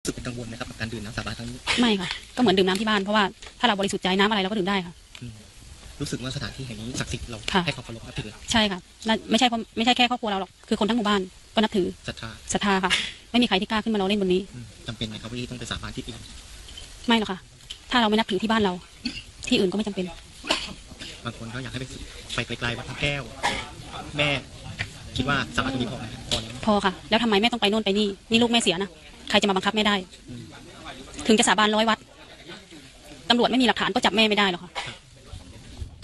รู้สึกเป็นกังวลไหมครับกับการดื่มน้ำสาบานครั้งนี้ไม่ค่ะ ก็เหมือนดื่มน้ำที่บ้านเพราะว่าถ้าเราบริสุทธิ์ใจน้ำอะไรเราก็ดื่มได้ค่ะรู้สึกว่าสถานที่แห่งนี้ศักดิ์สิทธิ์เราค่ะ ให้ความเคารพนับถือใช่ค่ะน่าไม่ใช่เพราะไม่ใช่แค่ครอบครัวเราหรอกคือคนทั้งหมู่บ้านก็นับถือศรัทธาศรัทธาค่ะ ไม่มีใครที่กล้าขึ้นมาเราเล่นบนนี้ อืมจำเป็นไหมครับที่ต้องไปสาบานที่อื่นไม่หรอกค่ะ ถ้าเราไม่นับถือที่บ้านเรา ที่อื่นก็ไม่จำเป็น บางคนเขาอยากให้ไปไปไกลๆวัดพระแก้ว แม่คิดว่าสาบานตรงนี้พอไหมพอไหมพอค่ะ แล้วทำไมแม่ต้องไปโน่นไปนี่นี่ลูกแม่เสียนะ ใครจะมาบังคับแม่ได้ ถึงจะสาบานร้อยวัดตำรวจไม่มีหลักฐานก็จับแม่ไม่ได้หรอกค่ะ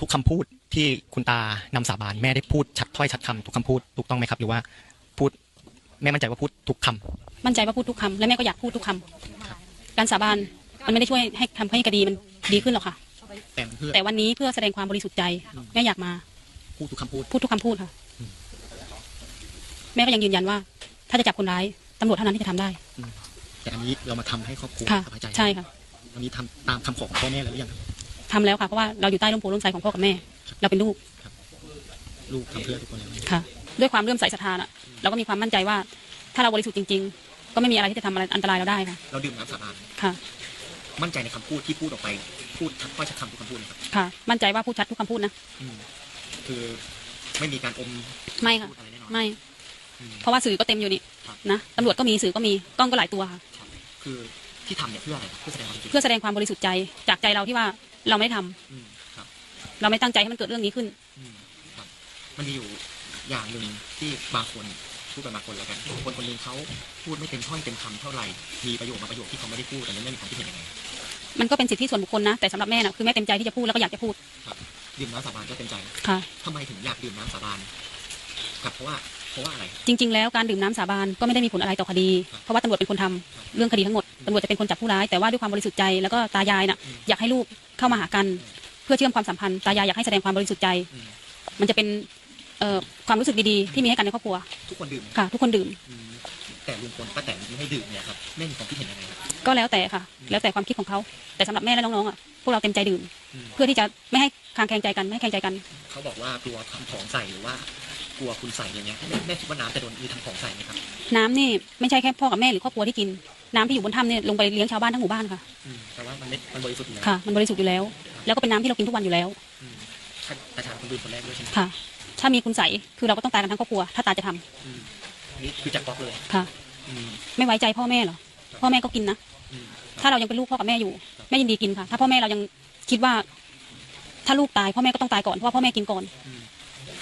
ทุกคำพูดที่คุณตานำสาบานแม่ได้พูดชัดถ้อยชัดคำทุกคำพูดถูกต้องไหมครับหรือว่าพูดแม่มั่นใจว่าพูดทุกคำมั่นใจว่าพูดทุกคำและแม่ก็อยากพูดทุกคำการสาบานมันไม่ได้ช่วยให้ทำให้คดีมันดีขึ้นหรอกค่ะ แต่เพื่อแต่วันนี้เพื่อแสดงความบริสุทธิ์ใจแม่อยากมา พูดทุกคำพูด พูดทุกคำพูดค่ะ แม่ก็ยังยืนยันว่า ถ้าจะจับคนร้ายตำรวจเท่านั้นที่จะทำได้ แต่อันนี้เรามาทำให้ครอบครัวค่ะสบายใจใช่ค่ะ วันนี้ทำตามคำขอของพ่อแม่แล้วหรือยังครับทำแล้วค่ะ เพราะว่าเราอยู่ใต้ร่มโพร่มไทรของพ่อกับแม่ เราเป็นลูกลูกทำเพื่อทุกคนแล้วค่ะ ด้วยความเลื่อมใสศรัทธาน่ะเราก็มีความมั่นใจว่า ถ้าเราบริสุทธิ์จริง ๆ ก็ไม่มีอะไรที่จะทำอะไรอันตรายเราได้ค่ะเราดื่มน้ำสาบานค่ะ มั่นใจในคำพูดที่พูดออกไป พูดชัดถ้อยชัดคำทุกคำพูดนะครับค่ะ มั่นใจว่าพูดชัดทุกคำพูดนะอืมคือไม่มีการอมไม่ค่ะ พูดอะไรแน่นอนไม่ อืม เพราะว่าสื่อก็เต็มอยู่นี่ครับ นะตำรวจก็มีสื่อก็มีกล้องก็หลายตัวค่ะ คือที่ทำเนี่ยเพื่ออะไรครับเพื่อแสดงความจริงเพื่อแสดงความบริสุทธิ์ใจจากใจเราที่ว่าเราไม่ได้ทำอืมครับเราไม่ตั้งใจให้มันเกิดเรื่องนี้ขึ้น อืมครับมันมีอยู่อย่างหนึ่งที่บางคนพูดกันบางคนแล้วกันคนคนหนึงเขาพูดไม่เต็มถ้อยเต็มคำเท่าไหร่มีประโยคบางประโยคที่เขาไม่ได้พูดแต่นั้นไม่มีความคิดเห็นยังไงมันก็เป็นสิทธิส่วนบุคคลนะแต่สำหรับแม่น่ะคือแม่เต็มใจที่จะพูดแล้วก็อยากจะพูดดื่มน้ำสาบานก็เต็มใจค่ะ ทำไมถึงอยากดื่มน้ำสาบานครับเพราะว่า เพราะว่าอะไร จริง ๆ แล้วการดื่มน้ำสาบานก็ไม่ได้มีผลอะไรต่อคดี เพราะว่าตำรวจเป็นคนทำเรื่องคดีทั้งหมดตำรวจจะเป็นคนจับผู้ร้ายแต่ว่าด้วยความบริสุทธิ์ใจแล้วก็ตายายน่ะอยากให้ลูกเข้ามาหากัน เพื่อเชื่อมความสัมพันธ์ตายายอยากให้แสดงความบริสุทธิ์ใจ อืม มันจะเป็นเอ่อความรู้สึกดีๆ ที่มีให้กันในครอบครัวทุกคนดื่มค่ะ ทุกคนดื่มอืมแต่ลุงพลป้าแตนไม่ให้ดื่มเนี่ยครับแม่มีความคิดเห็นยังไงครับก็แล้วแต่ค่ะ แล้วแต่ความคิดของเขาแต่สำหรับแม่และน้องๆอะพวกเราเต็มใจดื่ม อืมเพื่อที่จะไม่ให้คลางแคลงใจกันไม่ให้แคลงใจกัน เขาบอกว่ากลัวทำของใส่หรือว่า กลัวคุณใส่อย่างเงี้ยแม่แม่คิดว่าน้ำจะโดนมีทำของใส่ไหมครับ น้ำนี่ไม่ใช่แค่พ่อกับแม่หรือครอบครัวที่กิน น้ำที่อยู่บนถ้ำเนี่ยลงไปเลี้ยงชาวบ้านทั้งหมู่บ้านค่ะ อืมแต่ว่ามันไม่มันบริสุทธิ์อยู่แล้วค่ะ มันบริสุทธิ์อยู่แล้ว แล้วก็เป็นน้ำที่เรากินทุกวันอยู่แล้ว อืมท่านประธานคนดื่มคนแรกด้วยใช่ไหมค่ะ ถ้ามีคุณใสยคือเราก็ต้องตายกันทั้งครอบครัว ถ้าตาจะทำอืมนี่คือจากบล็อกเลย ค่ะ อืมไม่ไว้ใจพ่อแม่เหรอ พ่อแม่ก็กินนะ อืมถ้าเรายังเป็นลูกพ่อกับแม่อยู่ แม่ยินดีกินค่ะ ถ้าพ่อแม่เรายังคิดว่า ถ้าลูกตายพ่อแม่ก็ต้องตายก่อน เพราะว่าพ่อแม่กินก่อน อืม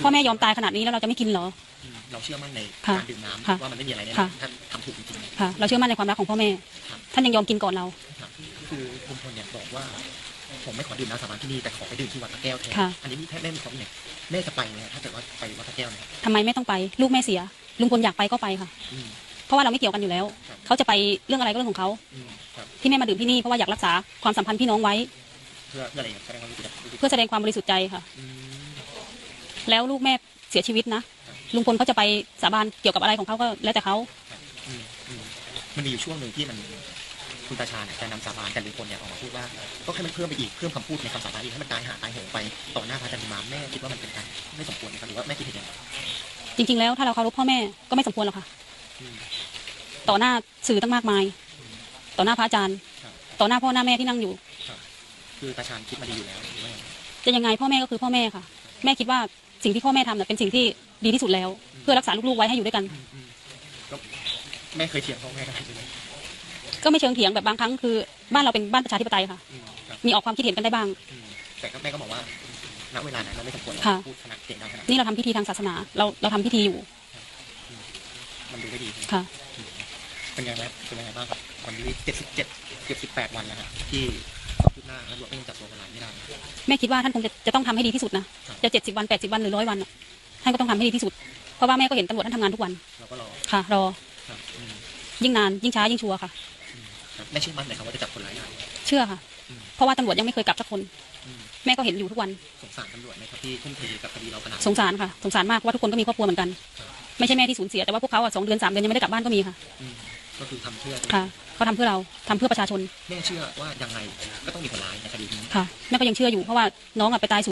พ่อแม่ยอมตายขนาดนี้แล้วเราจะไม่กินเหรออืมเราเชื่อมั่นในค่ะการดื่มน้ค่ะำว่ามันไม่มีอะไรแน่นอค่ะ นท่านทำถูกจริงค่ะ เราเชื่อมั่นในความรักของพ่อแม่ ครับ ท่านยังยอมกินก่อนเราๆครับคือลุงพลเนี่ยบอกว่า ผมไม่ขอดื่มน้ำสาบานที่นี่แต่ขอไปดื่มที่วัดพระแก้วแทนค่ะ อันนี้แม่แม่มีความเห็นไงแม่จะไปไหมถ้าเกิดว่าไปวัดพระแก้วเนี่ยทำไมไม่ต้องไป ลูกแม่เสีย ลุงพลอยากไปก็ไปค่ะ อืมเพราะว่าเราไม่เกี่ยวกันอยู่แล้วครับเขาจะไปเรื่องอะไรก็เรื่องของเขา อืมครับที่แม่มาดื่มที่นี่เพราะว่าอยากรักษาความสัมพันธ์พี่น้องไว้ เพื่อเพื่ออะไรครับแสดงความรู้สึกเพื่อแสดงความบริสุทธิ์ใจค่ะ อืม แล้วลูกแม่เสียชีวิตนะลุงพลเขาจะไปสาบานเกี่ยวกับอะไรของเขาก็แล้วแต่เขาอืมอืมมันมีอยู่ช่วงหนึ่งที่มันคุณตาชาเนี่ยจะนำสาบานแต่ลุงพลเนี่ยออกมาพูดว่าก็ให้มันเพิ่มไปอีกเพิ่มคำพูดในคำสาบานอีกให้มันตายหาตายโหงไปต่อหน้าพระจันทร์มาแม่คิดว่ามันเป็นการไม่สมควรนะครับหรือว่าแม่คิดเห็นยังไงจริง ๆ แล้วถ้าเราเคารพพ่อแม่ก็ไม่สมควรหรอกค่ะอืมต่อหน้าสื่อตั้งมากมาย ต่อหน้าพระอาจารย์ครับต่อหน้าพ่อหน้าแม่ที่นั่งอยู่ คือตาชาญคิดมาดีอยู่แล้วหรือว่ายังไงจะยังไงพ่อแม่ก็คือพ่อแม่ค่ะ แม่คิดว่า สิ่งที่พ่อแม่ทำน่ะเป็นสิ่งที่ดีที่สุดแล้ว เพื่อรักษาลูกๆไว้ให้อยู่ด้วยกันอืมอืมก็แม่เคยเถียงพ่อแม่กันใช่ไหมก็ไม่เชิงเถียงแบบบางครั้งคือบ้านเราเป็นบ้านประชาธิปไตยค่ะ อืมครับมีออกความคิดเห็นกันได้บ้าง อืมแต่ก็แม่ก็บอกว่าณเวลานั้นเราไม่สมควรค่ะ พูดขนาดเสียงดังขนาดนี่เราทำพิธีทางศาสนา เราเราทำพิธีอยู่มันดูไม่ดี ค่ะ เป็นไงบ้างเป็นยังไงบ้างครับวันนี้เจ็ดสิบเจ็ดเจ็ดสิบแปดวันแล้วฮะที่ควาตำรวจก็ยังจับตัวคนร้ายไม่ได้ แม่คิดว่าท่านคงจะจะต้องทำให้ดีที่สุดนะจะเจ็ดสิบวันแปดสิบวันหรือร้อยวันน่ะท่านก็ต้องทำให้ดีที่สุด เพราะว่าแม่ก็เห็นตำรวจท่านทำงานทุกวันเราก็รอค่ะ รอครับอืมยิ่งนานยิ่งช้ายิ่งชัวร์ค่ะ อืมครับแม่เชื่อมั่นเลยครับว่าจะจับคนร้ายได้ เชื่อค่ะ อืม เพราะว่าตำรวจยังไม่เคยกลับสักคน อืมแม่ก็เห็นอยู่ทุกวัน สงสารตำรวจไหมครับที่ทุ่มเทกับคดีเราขนาดสงสารค่ะ สงสารมากเพราะว่าทุกคนก็มีครอบครัวเหมือนกันไม่ใช่แม่ที่สูญเสียแต่ว่าพวกเขาอะสองเดือนสามเดือนยังไม่ได้กลับบ้านก็มีค่ะ อืมก็คือทำเพื่อค่ะ เขาทำเพื่อเราทำเพื่อประชาชนแม่เชื่อว่ายังไงก็ต้องมีคนร้ายในคดีนี้ ค่ะแม่ก็ยังเชื่ออยู่เพราะว่าน้องอะไปตายสู